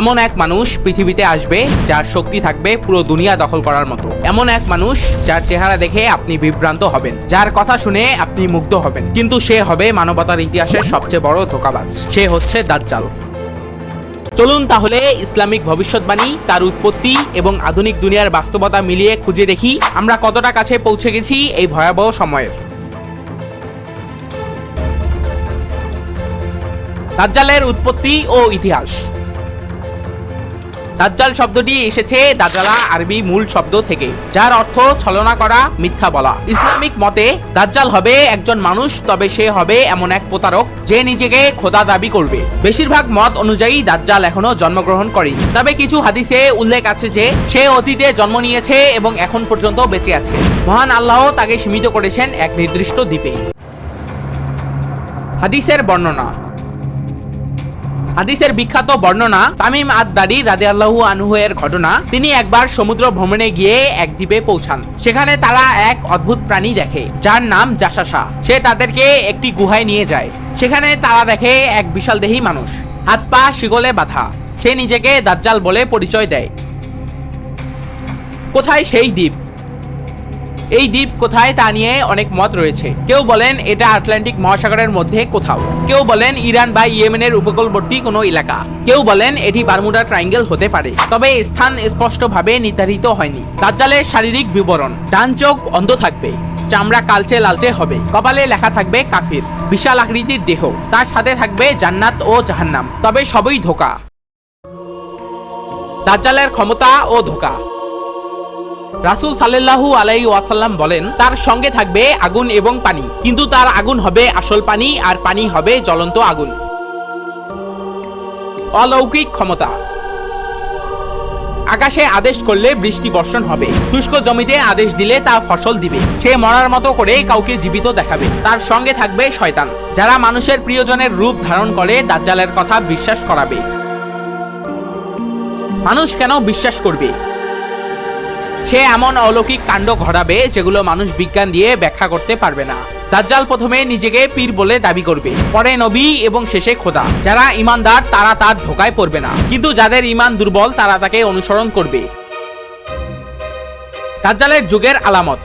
এমন এক মানুষ পৃথিবীতে আসবে যার শক্তি থাকবে পুরো দুনিয়া দখল করার মতো। এমন এক মানুষ যার চেহারা দেখে আপনি বিভ্রান্ত হবেন। যার কথা শুনে আপনি মুগ্ধ হবেন। কিন্তু সে হবে মানবতার ইতিহাসের সবচেয়ে বড় ধোকাবাজ। সে হচ্ছে দাজ্জাল। চলুন তাহলে ইসলামিক ভবিষ্যৎবাণী, তার উৎপত্তি এবং আধুনিক দুনিয়ার বাস্তবতা মিলিয়ে খুঁজে দেখি আমরা কতটা কাছে পৌঁছে গেছি এই ভয়াবহ সময়ের। দাজ্জালের উৎপত্তি ও ইতিহাস। দাজ্জাল শব্দটি এসেছে দাজ্জালা আরবি মূল শব্দ থেকে, যার অর্থ ছলনা করা, মিথ্যা বলা। ইসলামিক মতে, দাজ্জাল হবে একজন মানুষ, তবে সে হবে এমন এক প্রতারক যে নিজেকে খোদা দাবি করবে। বেশিরভাগ মত অনুযায়ী দাজ্জাল এখনও জন্মগ্রহণ করেনি। তবে কিছু হাদিসে উল্লেখ আছে যে, সে অতীতে জন্ম নিয়েছে এবং এখন পর্যন্ত বেঁচে আছে। মহান আল্লাহ তাকে সীমিত করেছেন এক নির্দিষ্ট দ্বীপে। হাদিসের বর্ণনা হাদিসের বিখ্যাত বর্ণনা তামিম আদ দারি রাদে আল্লাহু আনহু এর ঘটনা। তিনি একবার সমুদ্র ভ্রমণে গিয়ে এক দ্বীপে পৌঁছান। সেখানে তারা এক অদ্ভুত প্রাণী দেখে, যার নাম জাসাসা। সে তাদেরকে একটি গুহায় নিয়ে যায়। সেখানে তারা দেখে এক বিশাল দেহী মানুষ। হাত পা শিগলে বাঁধা। সে নিজেকে দাজ্জাল বলে পরিচয় দেয়। কোথায় সেই দ্বীপ? এই দ্বীপ কোথায় তা নিয়ে অনেক মত রয়েছে। কেউ বলেন এটা আটলান্টিক মহাসাগরের মধ্যে কোথাও। কেউ বলেন ইরান বা ইয়েমেনের উপকূলবর্তী কোনো এলাকা। কেউ বলেন এটি বারমুডা ট্রাইঙ্গেল হতে পারে। তবে স্থান স্পষ্টভাবে নির্ধারিত হয়নি। দাজ্জালের শারীরিক বিবরণ। ডান চোখ অন্ধ থাকবে। চামড়া কালচে লালচে হবে। কপালে লেখা থাকবে কাফির। বিশাল আকৃতির দেহ। তার সাথে থাকবে জান্নাত ও জাহান্নাম। তবে সবই ধোকা। দাজ্জালের ক্ষমতা ও ধোকা। রাসুল সাল্লাল্লাহু আলাই ওয়াসাল্লাম বলেন, তার সঙ্গে থাকবে আগুন এবং পানি, কিন্তু তার আগুন হবে আসল পানি আর পানি হবে জ্বলন্ত আগুন। অলৌকিক ক্ষমতা। আকাশে আদেশ করলে বৃষ্টি বর্ষণ হবে। শুষ্ক জমিতে আদেশ দিলে তা ফসল দিবে। সে মরার মতো করে কাউকে জীবিত দেখাবে। তার সঙ্গে থাকবে শয়তান, যারা মানুষের প্রিয়জনের রূপ ধারণ করে, দাজ্জালের কথা বিশ্বাস করাবে। মানুষ কেন বিশ্বাস করবে? সে এমন অলৌকিক কাণ্ড ঘটাবে যেগুলো মানুষ বিজ্ঞান দিয়ে ব্যাখ্যা করতে পারবে না। দাজ্জাল প্রথমে নিজেকে পীর বলে দাবি করবে। পরে নবী এবং শেষে খোদা। যারা ইমানদার, তারা তার ধোকায় পড়বে না। কিন্তু যাদের ইমান দুর্বল, তারা তাকে অনুসরণ করবে। দাজ্জালের যুগের আলামত।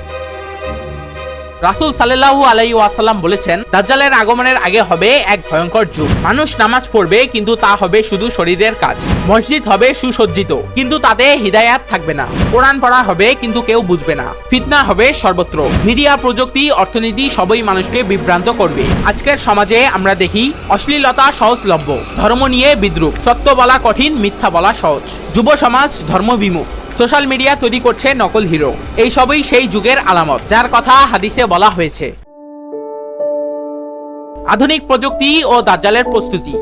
রাসুল সাল্লাল্লাহু আলাইহি ওয়াসাল্লাম বলেছেন, দাজ্জালের আগমনের আগে হবে এক ভয়ঙ্কর যুগ। মানুষ নামাজ পড়বে, কিন্তু তা হবে শুধু শরীরের কাজ। মসজিদ হবে সুসজ্জিত, কিন্তু তাতে হিদায়াত থাকবে না। কোরআন পড়া হবে, কিন্তু কেউ বুঝবে না। ফিতনা হবে সর্বত্র। মিডিয়া, প্রযুক্তি, অর্থনীতি সবই মানুষকে বিভ্রান্ত করবে। আজকের সমাজে আমরা দেখি অশ্লীলতা সহজলভ্য। ধর্ম নিয়ে বিদ্রুপ। সত্য বলা কঠিন, মিথ্যা বলা সহজ। যুব সমাজ ধর্মবিমুখ। সোশ্যাল মিডিয়া তৈরি করছে নকল হিরো। এই সবই সেই যুগের আলামত, যার কথা হাদিসে বলা হয়েছে। আধুনিক প্রযুক্তি ও দাজ্জালের প্রস্তুতি।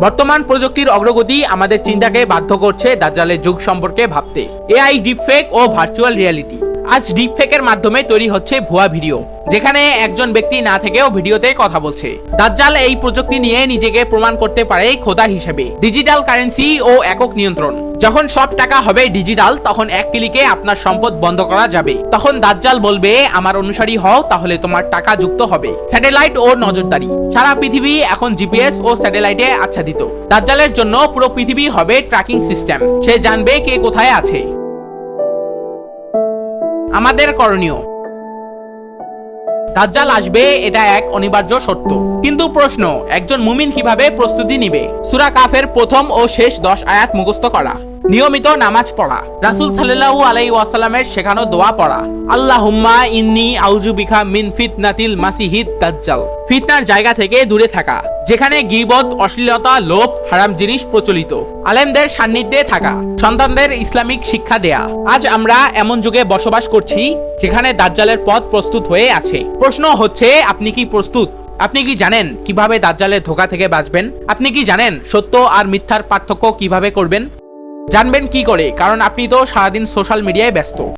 বর্তমান প্রযুক্তির অগ্রগতি আমাদের চিন্তাকে বাধ্য করছে দাজ্জালের যুগ সম্পর্কে ভাবতে। এআই ডিপফেক ও ভার্চুয়াল রিয়ালিটি। আজ ডিপফেকের মাধ্যমে তৈরি হচ্ছে ভুয়া ভিডিও, যেখানে একজন ব্যক্তি না থেকেও ভিডিওতে কথা বলছে। দাজ্জাল এই প্রযুক্তি নিয়ে নিজেকে প্রমাণ করতে পারে খোদা হিসেবে। ডিজিটাল কারেন্সি ও একক নিয়ন্ত্রণ। যখন সব টাকা হবে ডিজিটাল তখন এক ক্লিকে আপনার সম্পদ বন্ধ করা যাবে। তখন দাজ্জাল বলবে, আমার অনুসারী হও, তাহলে তোমার টাকা যুক্ত হবে। স্যাটেলাইট ও নজরদারি। সারা পৃথিবী এখন জিপিএস ও স্যাটেলাইটে আচ্ছাদিত। দাজ্জালের জন্য পুরো পৃথিবী হবে ট্র্যাকিং সিস্টেম সে জানবে কে কোথায় আছে। আমাদের করণীয়। দাজ্জাল আসবে, এটা এক অনিবার্য সত্য। কিন্তু প্রশ্ন, একজন মুমিন কীভাবে প্রস্তুতি নিবে? সুরা কাফের প্রথম ও শেষ দশ আয়াত মুখস্থ করা। নিয়মিত নামাজ পড়া। রাসূল সাল্লাল্লাহু আলাইহি ওয়াসাল্লামের শেখানো দোয়া পড়া। আল্লাহুম্মা ইন্নী আউযু বিকা মিন ফিতনাতিল মাসিহিদ দাজ্জাল। ফিতনার জায়গা থেকে দূরে থাকা, যেখানে গীবত, অশ্লীলতা, লোভ, হারাম জিনিস প্রচলিত। আলেমদের সান্নিধ্যে থাকা, সন্তানদের ইসলামিক শিক্ষা দেয়া। আজ আমরা এমন যুগে বসবাস করছি, যেখানে দাজ্জালের পথ প্রস্তুত হয়ে আছে। প্রশ্ন হচ্ছে, আপনি কি প্রস্তুত? আপনি কি জানেন কীভাবে দাজ্জালের ধোকা থেকে বাঁচবেন? আপনি কি জানেন সত্য আর মিথ্যার পার্থক্য কীভাবে করবেন? জানবেন কি করে কারণ আপনি তো সারাদিন সোশ্যাল মিডিয়ায় ব্যস্ত।